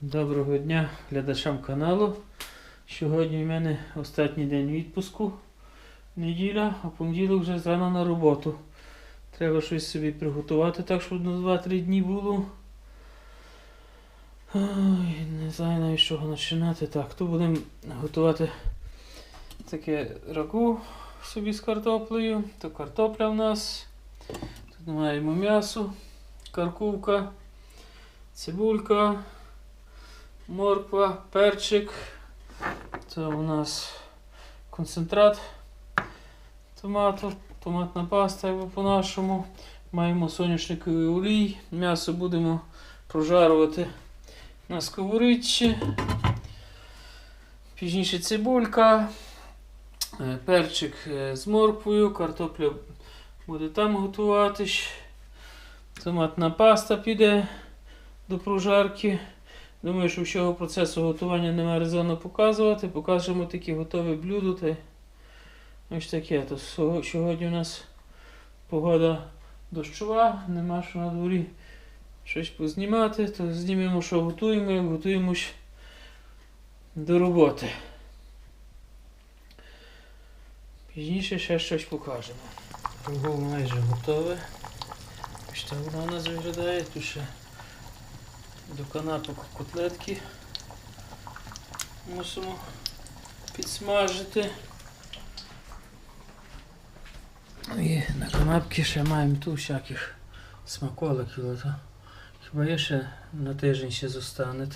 Доброго дня глядачам каналу. Сьогодні в мене останній день відпуску. Неділя, а понеділок вже зрано на роботу. Треба щось собі приготувати так, щоб на 2-3 дні було. Ой, не знаю навіть з чого починати. Так, тут будемо готувати таке рагу собі з картоплею. То картопля в нас. Тут маємо м'ясо, каркувка, цибулька, морква, перчик. Це у нас концентрат томату, томатна паста, якби по-нашому. Маємо соняшниковий олій. М'ясо будемо прожарувати на сковорідці. Пізніше цибулька, е, перчик е, з морквою, картопля буде там готуватись. Томатна паста піде до прожарки. Думаю, що всього процесу готування немає резону показувати. Покажемо таке готове блюдо. Ось таке. То сьогодні у нас погода дощова, нема що на дворі щось познімати, то знімемо, що готуємо, і готуємось до роботи. Пізніше ще щось покажемо. Кругом майже готове. Ось так воно у нас виглядає. Тут ще до канапок котлетки мусимо підсмажити. І на канапки ще маємо тут всяких смаколиків. Хіба є ще на тиждень ще зостанет.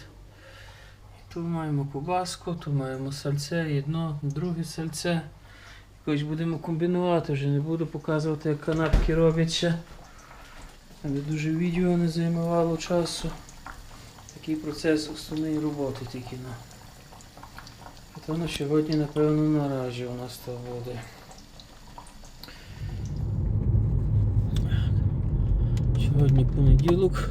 І Тут маємо кубаску, тут маємо сальце, одно, друге сальце. Якось будемо комбінувати, вже не буду показувати, як канапки робляться. Дуже відео не займало часу. Такий процес основної роботи тільки на. То на сьогодні, напевно, наразі у нас то буде. Сьогодні понеділок.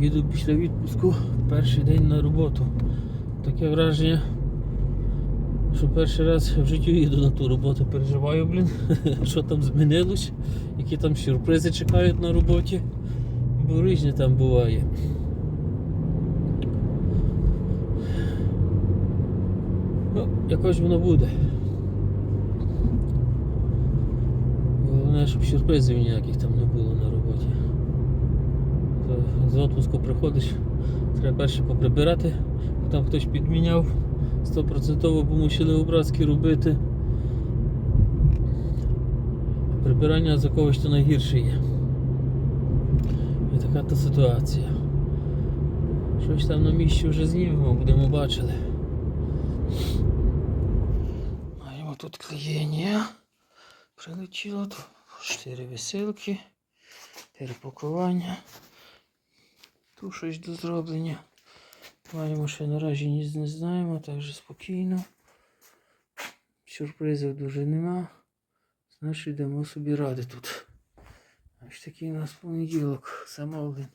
Їду після відпуску перший день на роботу. Таке враження, що перший раз в житті їду на ту роботу, переживаю, блін, що там змінилось, які там сюрпризи чекають на роботі. Бо різні там буває. Ну, якось воно буде. Головне, щоб сюрпризів ніяких там не було на роботі. З відпуску приходиш, треба перше поприбирати, бо там хтось підміняв, 100% помусили образки робити. Прибирання за когось то найгірше є. І така то ситуація. Щось там на місці вже знімемо, будемо бачили. Маємо. Прилетіло тут. Чотири висилки, перепакування. Тут щось до зроблення. Маємо ще наразі ні не знаємо, так же спокійно. Сюрпризів дуже нема. Значить йдемо собі ради тут. Ось такий у нас понеділок замовлень.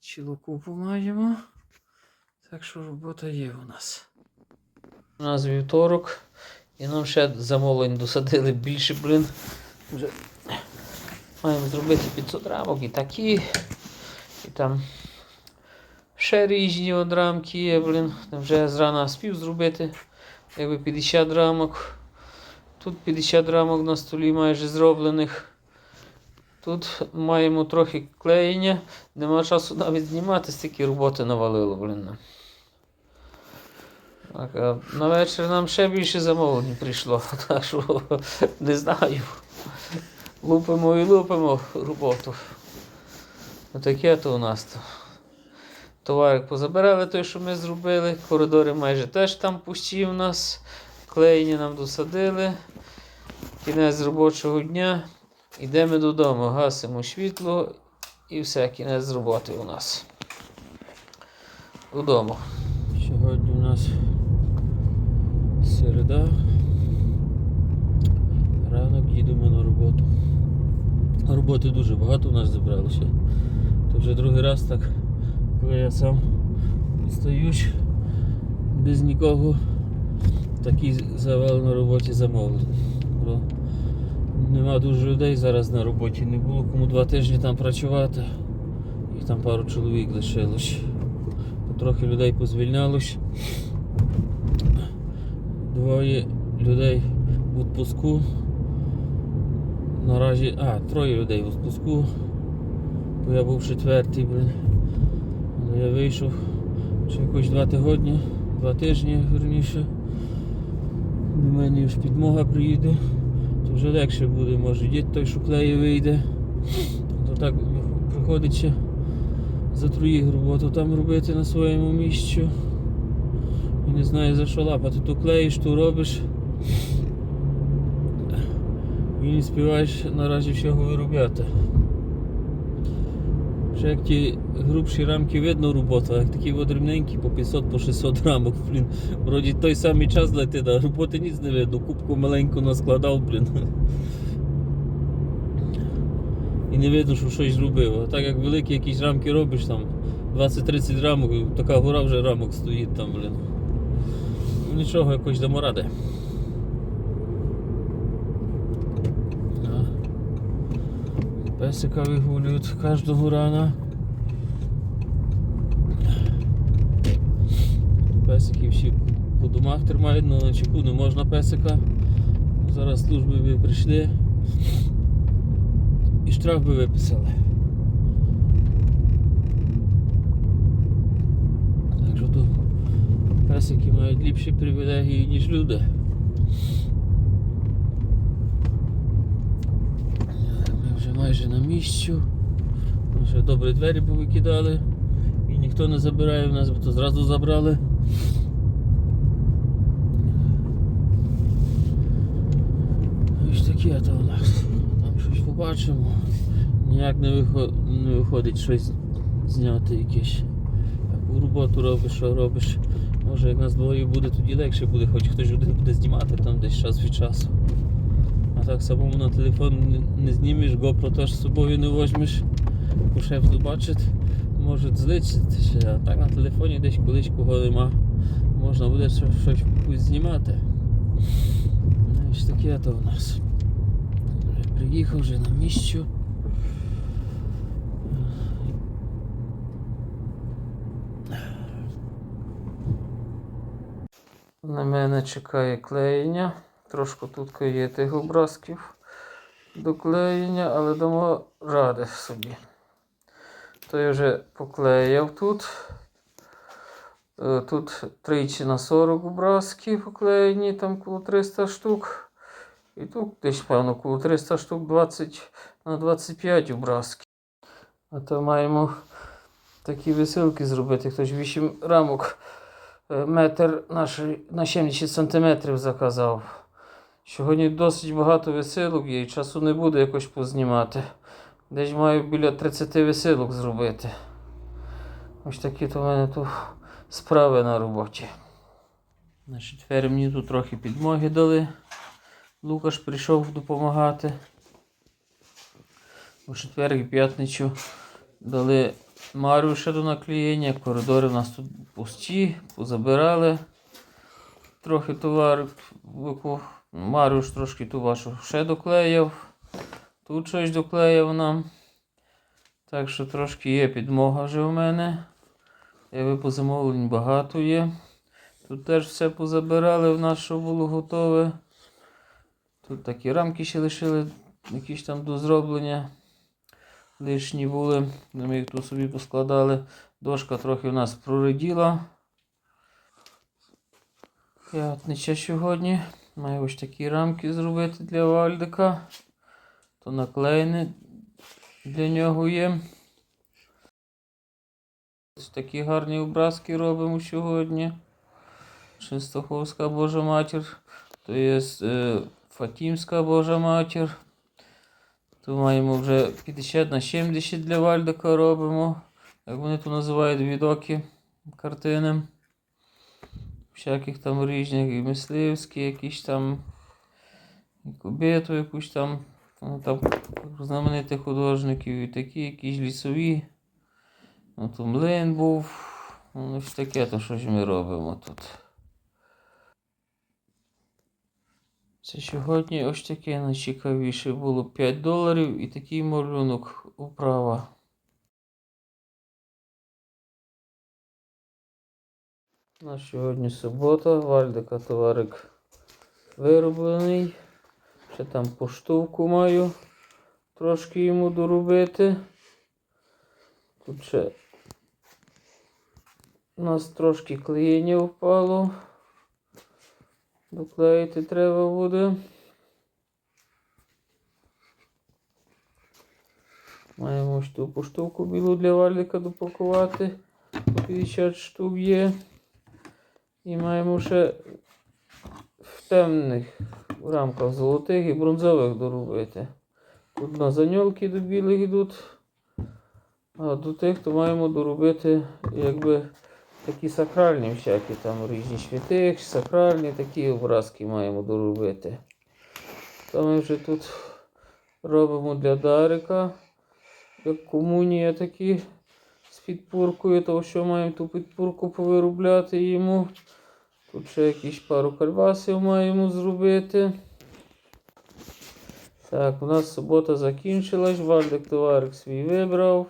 Цілу купу маємо. Так що робота є у нас. У нас вівторок. І нам ще замовлень досадили більше, блин. Вже маємо зробити 500 рамок і такі. І там ще різні от рамки є, блин. Вже зрана спів зробити. Якби 50 рамок. Тут 50 рамок на столі майже зроблених. Тут маємо трохи клеєння. Нема часу навіть знімати, стільки роботи навалило, блин. Так, на вечір нам ще більше замовлень прийшло. Так що не знаю. Лупимо і лупимо роботу. Отаке то у нас то. Товарик позабирали той, що ми зробили. Коридори майже теж там пусті у нас. Клеєння нам досадили. Кінець робочого дня. Йдемо додому, гасимо світло і все, кінець роботи у нас. Додому. Сьогодні у нас середа. Ранок їдемо на роботу. Роботи дуже багато у нас зібралося. То вже другий раз так, коли я сам стаюсь без нікого, такий завал на роботі замовлень. Нема дуже людей зараз на роботі, не було кому два тижні там працювати. Їх там пару чоловік лишилось. трохи людей позвільнялось. Двоє людей в відпуску. Наразі. А, троє людей в відпуску. Бо я був четвертий, блин. Але я вийшов ще якось два тижні, два тижні верніше. До мене ж підмога приїде, то вже легше буде, може дід той шуклеє вийде. То так приходить ще за троїх роботу там робити на своєму місці. Не знаю за що лапати. То клеїш, то робиш. І не співаєш наразі всього виробляти. Ще як ті грубші рамки видно робота, як такі дрібненькі по 500 по 600 рамок, блін. Вроді той самий час летить, а роботи ніц не видно, кубку маленьку наскладав, блін. І не видно, що щось зробив. А так як великі якісь рамки робиш, там 20-30 рамок, така гора вже рамок стоїть там, блін. Ну, Нічого, якось дамо ради. Песика вигулюють кожного рана. Песики всі по домах тримають, але на чеку не можна песика. Зараз служби би прийшли і штраф би виписали. Так що тут песики мають ліпші привілегії, ніж люди. Ми вже майже на місці. Ми Вже добре двері повикидали. І ніхто не забирає в нас, бо то зразу забрали. Ось таке то у нас. Там щось побачимо. Ніяк не, виход... не виходить щось зняти якесь. Яку роботу робиш, що робиш. Може як нас двоє буде, тоді легше буде, хоч хтось один буде знімати там десь час від часу. А так самому на телефон не- знімеш, GoPro теж з собою не возьмеш. Бо шеф побачить, може зличитися, а так на телефоні десь колись кого нема. Можна буде щось, знімати. Ну, Ось таке то в нас. Приїхав вже на місці. На мене чекає клеєння. Трошки тут є тих образків до клеєння, але дамо ради собі. То я вже поклеяв тут. Е, Тут тричі на 40 образків поклеєні, там коло 300 штук. І тут десь, певно, коло 300 штук 20 на 25 образків. А то маємо такі висилки зробити. Хтось 8 рамок метр наші, на 70 сантиметрів заказав. Сьогодні досить багато висилок є і часу не буде якось познімати. Десь маю біля 30 висилок зробити. Ось такі то в мене тут справи на роботі. Значить, тепер мені тут трохи підмоги дали. Лукаш прийшов допомагати. У четвер і п'ятницю дали Марію ще до наклеєння. Коридори у нас тут пусті, позабирали. Трохи товару. ж трошки ту вашу ще доклеїв. Тут щось доклеїв нам. Так що трошки є підмога вже у мене. Я по замовлень багато є. Тут теж все позабирали в нас, що було готове. Тут такі рамки ще лишили, якісь там до зроблення. Лишні були. Ми їх тут собі поскладали. Дошка трохи в нас прореділа. П'ятниця сьогодні. Маю ось такі рамки зробити для Вальдика. То наклеєне для нього є. Ось такі гарні образки робимо сьогодні. Шестоховська Божа Матір. То є е, Фатімська Божа Матір. То маємо вже 50 на 70 для Вальдика робимо. Як вони то називають відоки картини. Всяких там різних і мисливські, якісь там і кубету якусь там. Там знаменитих художників і такі якісь лісові. Ну, млин був. Ну, ось таке, то що ж ми робимо тут. Це сьогодні ось таке найцікавіше було 5 доларів і такий малюнок управа. На сьогодні субота, Вальдика товарик вироблений. Ще там поштовку маю трошки йому доробити. Тут ще у нас трошки клеєння впало. Доклеїти треба буде. Маємо ту поштовку білу для валіка допакувати. По 50 штук є. І маємо ще в темних рамках золотих і бронзових доробити. Тут на заньолки до білих йдуть. А до тих, то маємо доробити якби такі сакральні всякі там різні святи, сакральні такі образки маємо доробити. То ми вже тут робимо для Дарика, як комунія такі з підпуркою, то що маємо ту підпурку повиробляти йому. Тут ще якісь пару кальвасів маємо зробити. Так, у нас субота закінчилась, Вальдик товарик свій вибрав.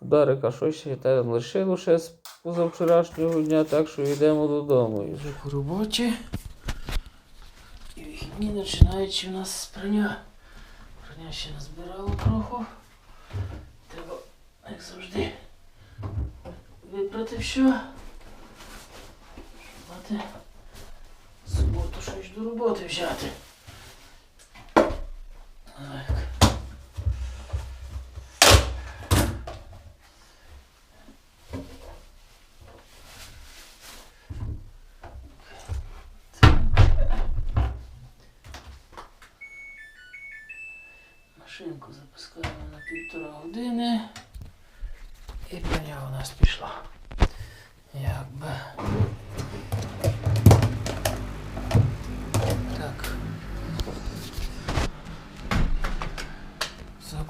Дарика щось ще там лишило ще з позавчорашнього дня, так що йдемо додому. По роботі. І починаючи в нас з прання. Прання ще назбирало трохи. Треба, як завжди, випрати все. Мати суботу щось до роботи взяти. Так.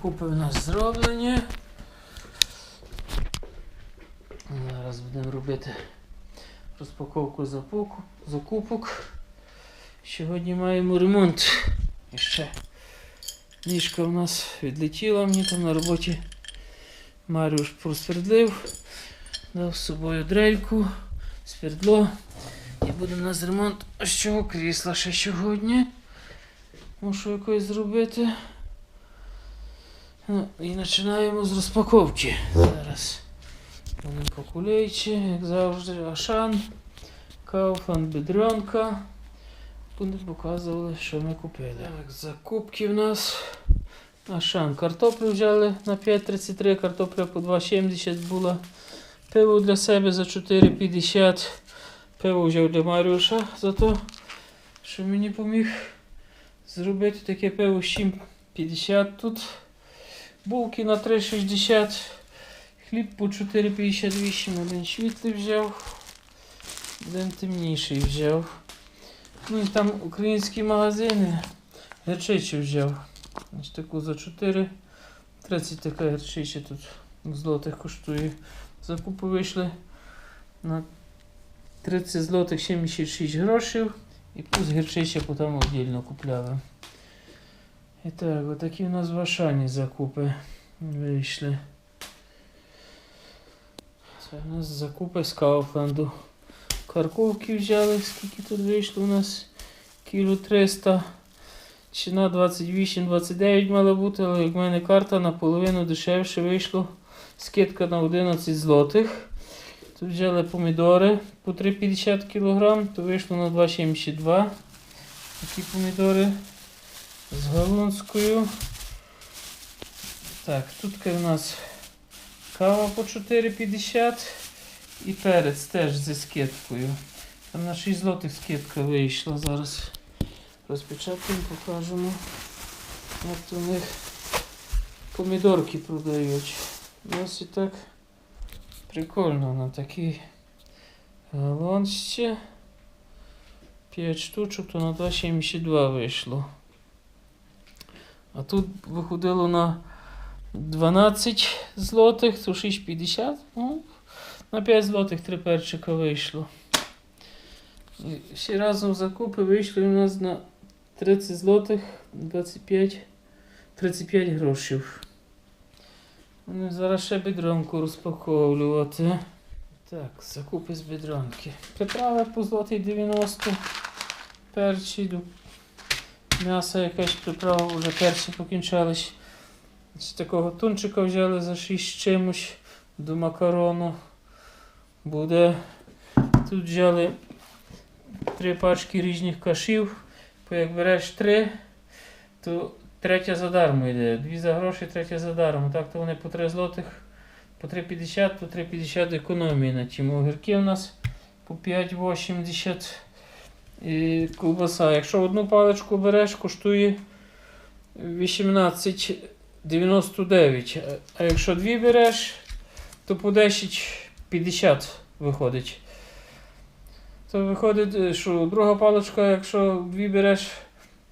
Закупи у нас зроблені. Зараз будемо робити розпаковку закупок. Сьогодні маємо ремонт. І ще ніжка у нас відлетіла мені там на роботі. Маріуш просвердлив, дав з собою дрельку, свердло. І буде у нас ремонт ось цього крісла ще сьогодні. Мушу якось зробити. Ну, і починаємо з розпаковки. Зараз. Вони як завжди, Ашан, Кауфланд, Бедренка. Будемо показували, що ми купили. Так, закупки в нас. Ашан. Картоплю взяли на 5,33, картопля по 2,70 була. Пиво для себе за 4,50. Пиво взяв для Маріуша за то, що мені поміг зробити таке пиво 7,50 тут. Булки на 3,60. Хліб по 4,58. Один світлий взяв. Один темніший взяв. Ну і там українські магазини. Герчичі взяв. Ось таку за 4. 30 така герчича тут злотих коштує. Закупи вийшли на 30 злотих 76 грошей. І плюс гірчича потім віддільно купляли. І так, отакі у нас в Ашані закупи вийшли. Це у нас закупи з Кауфленду. Карковки взяли, скільки тут вийшло у нас? Кіло 300. Ціна 28-29 мала бути, але як в мене карта наполовину дешевше вийшло. Скидка на 11 злотих. Тут взяли помідори по 3,50 кг, то вийшло на 2,72. Такі помідори з галунською. Так, тут у нас кава по 4,50 і перець теж зі скидкою. Там на 6 злотих скидка вийшла зараз. Розпечатаємо, покажемо. Як у них помідорки продають. Ось і так прикольно на такій галонці. 5 штучок, то на 2,72 вийшло. А тут виходило на 12 злотих, то 6,50. Ну, на 5 злотих три перчика вийшло. І всі разом закупи вийшли у нас на 30 злотих 25, 35 грошей. Ну, Зараз ще бідронку розпаковувати. Так, закупи з бідронки. Приправи по злотий 90. Перчі до м'яса якась приправа, вже перші покінчались. З такого тунчика взяли за 6 з чимось до макарону. Буде. Тут взяли три пачки різних кашів. Як береш три, то третя за дармо йде. Дві за гроші, третя за даром. Так то вони по 3 злотих, по 3,50, по 3,50 економії на тім. Огірки у нас по 5,80 і ковбаса. Якщо одну паличку береш, коштує 18,99. А- якщо дві береш, то по 10,50 виходить. То виходить, що друга паличка, якщо дві береш,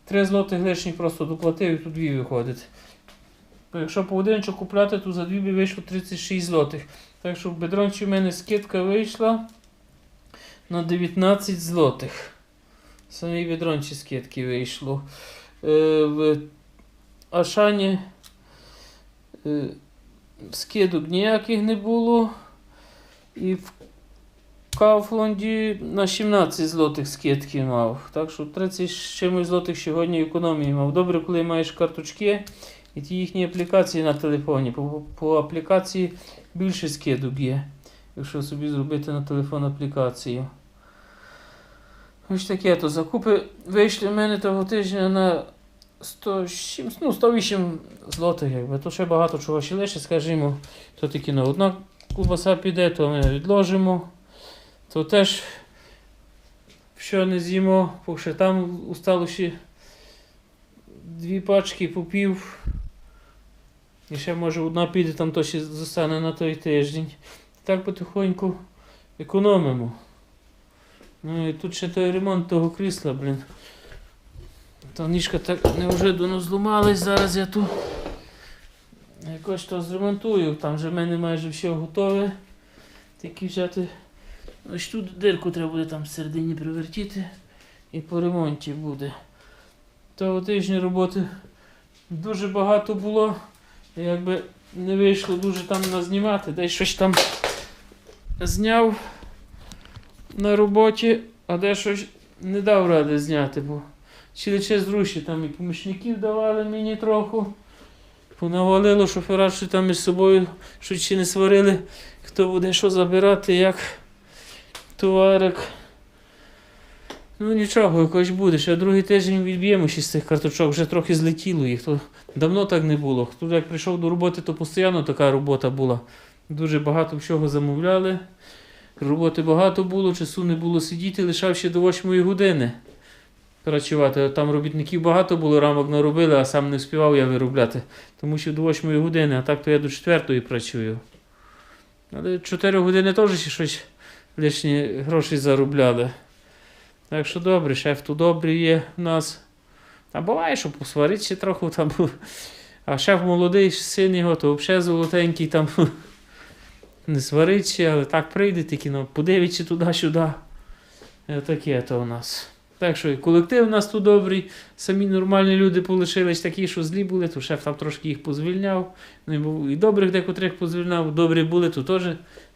3 злотих лишні просто доплатив і тут дві виходить. Якщо по одинчу купляти, то за дві би вийшло 36 злотих. Так що в бедрончі в мене скидка вийшла на 19 злотих. Самі бедрончі скидки вийшло. Е, в Ашані е, скидок ніяких не було. І в Кауфланді на 17 злотих скидки мав. Так що 30 з чимось злотих сьогодні економії мав. Добре, коли маєш карточки і ті їхні аплікації на телефоні. По, по аплікації більше скидок є. Якщо собі зробити на телефон аплікацію. Ось таке то закупи вийшли в мене того тижня на 107, ну, 108 злотих, якби. То ще багато чого ще лише, скажімо, то тільки на одна кубаса піде, то ми відложимо. То теж що не з'їмо, поки що там устало ще дві пачки по пів. І ще може одна піде, там то ще зостане на той тиждень. Так потихоньку економимо. Ну і тут ще той ремонт того крісла, блін. Та ніжка так неожиданно зламалась, зараз я тут якось то зремонтую. Там вже в мене майже все готове. Тільки взяти. Ось тут дирку треба буде там всередині привертіти і по ремонті буде. Того тижня роботи дуже багато було. Якби не вийшло дуже там назнімати, десь щось там зняв на роботі, а де щось не дав ради зняти, бо чи лише зруші там і помічників давали мені трохи. Понавалило шофера, що там між собою що не сварили, хто буде що забирати, як товарик. Ну нічого, якось буде. Ще другий тиждень відб'ємо ще з цих карточок, вже трохи злетіло їх. То давно так не було. Хто як прийшов до роботи, то постійно така робота була. Дуже багато всього замовляли. Роботи багато було, часу не було сидіти, лишав ще до 8 години працювати. Там робітників багато було, рамок наробили, а сам не встигав я виробляти. Тому що до 8 години, а так то я до 4 працюю. Але 4 години теж ще щось лишні гроші заробляли. Так що добре, шеф тут добрий є в нас. А буває, що посвариться трохи там. А шеф молодий, син його, то взагалі золотенький там. Не свариться, але так прийде, тільки ну, подивиться туди-сюди. Е, Таке то у нас. Так що і колектив у нас тут добрий, самі нормальні люди полишились такі, що злі були, то шеф там трошки їх позвільняв. Ну, і добрих декотрих позвільняв, добрі були, то теж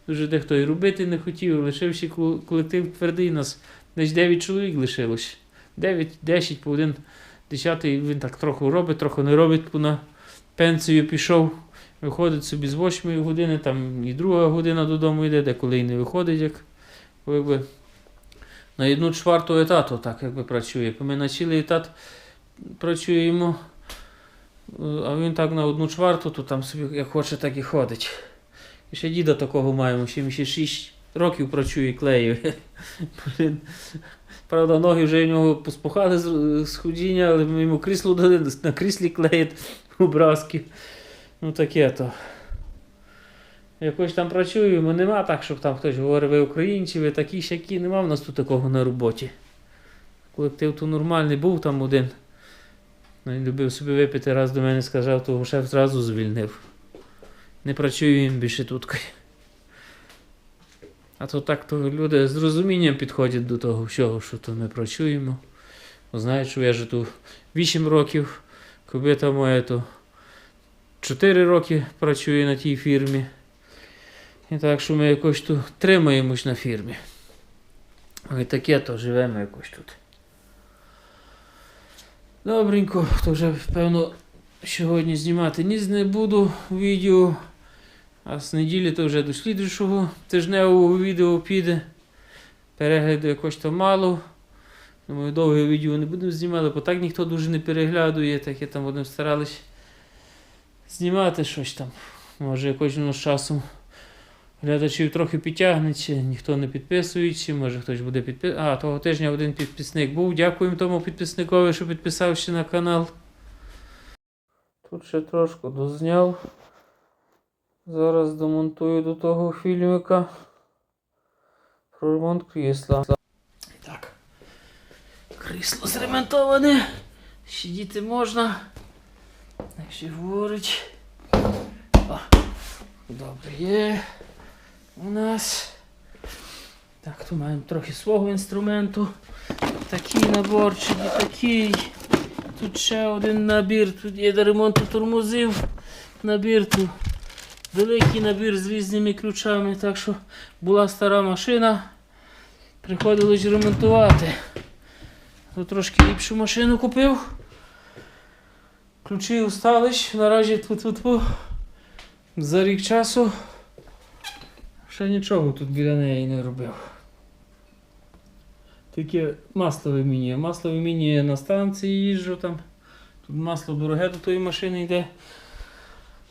дуже дехто і робити не хотів. Лишився колектив твердий, нас десь 9 чоловік лишилось. 9-10 по один десятий він так трохи робить, трохи не робить, на пенсію пішов. Виходить собі з 8 години, там і друга година додому йде, деколи і не виходить, як якби на одну чверту етату так якби працює. Ми на цілий етат працюємо, а він так на одну чверту, то там собі як хоче, так і ходить. І ще діда такого маємо, ще ще 6 років працює. Блін. Правда, ноги вже в нього поспухали з, ходіння, але ми йому крісло дали, на кріслі клеїть образки. Ну таке то. Якось там працюємо, нема так, щоб там хтось говорив, ви українці, ви такі сякі, нема в нас тут такого на роботі. Колектив тут нормальний, був там один. Ну, Він любив собі випити, раз до мене сказав, то шеф зразу звільнив. Не працює він більше тут. А то так то люди з розумінням підходять до того всього, що то ми працюємо. Знають, що я вже тут 8 років, кобита моя то 4 роки працює на тій фірмі. І так що ми якось тут тримаємось на фірмі. І таке то живемо якось тут. Добренько, то вже певно сьогодні знімати ніц не буду відео. А з неділі то вже до слідчого тижневого відео піде. Перегляду якось то мало. Думаю, довге відео не будемо знімати, бо так ніхто дуже не переглядує, так я там будемо старались знімати щось там. Може якось з часом глядачів трохи підтягнеться, ніхто не підписується, може хтось буде підписувати. А, того тижня один підписник був. Дякуємо тому підписникові, що підписався на канал. Тут ще трошки дозняв. Зараз домонтую до того фільмика. Про ремонт крісла. Так. Крісло зремонтоване. Сидіти можна. Говорить. О, добре є. У нас. Так, тут маємо трохи свого інструменту. Такий наборчик такий. Тут ще один набір. Тут є до ремонту тормозів. Набір тут. Великий набір з різними ключами. Так що була стара машина. Приходилось ремонтувати. Тут трошки ліпшу машину купив. Ключі остались. Наразі тут за рік часу. Ще нічого тут біля неї не робив. Тільки масло вимінює. Масло вимінює на станції їжджу там. Тут масло дороге до тої машини йде.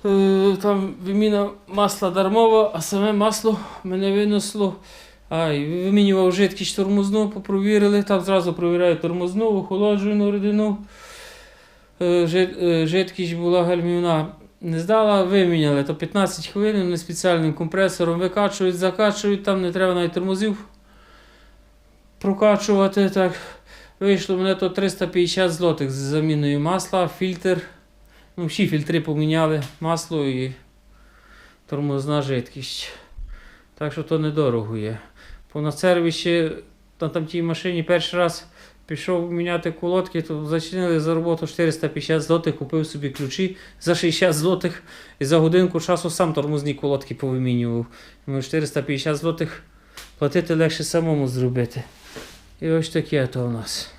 Е, Там виміна масла дармова, а саме масло мене винесло. А, і вимінював жидкість тормозну, попровірили. Там зразу провіряю тормозну, охолоджену рідину. Е, е, Жидкість була гальмівна. Не здала, виміняли. То 15 хвилин вони спеціальним компресором викачують, закачують, там не треба навіть тормозів прокачувати. Так. Вийшло мене то 350 злотих з заміною масла, фільтр. Ну, всі фільтри поміняли, масло і тормозна жидкість. Так що то недорого є. Бо на сервісі на там тій машині перший раз пішов міняти колодки, то зачинили за роботу 450 злотих, купив собі ключі за 60 злотих і за годинку часу сам тормозні колодки повимінював. Тому 450 злотих платити легше самому зробити. І ось таке то у нас.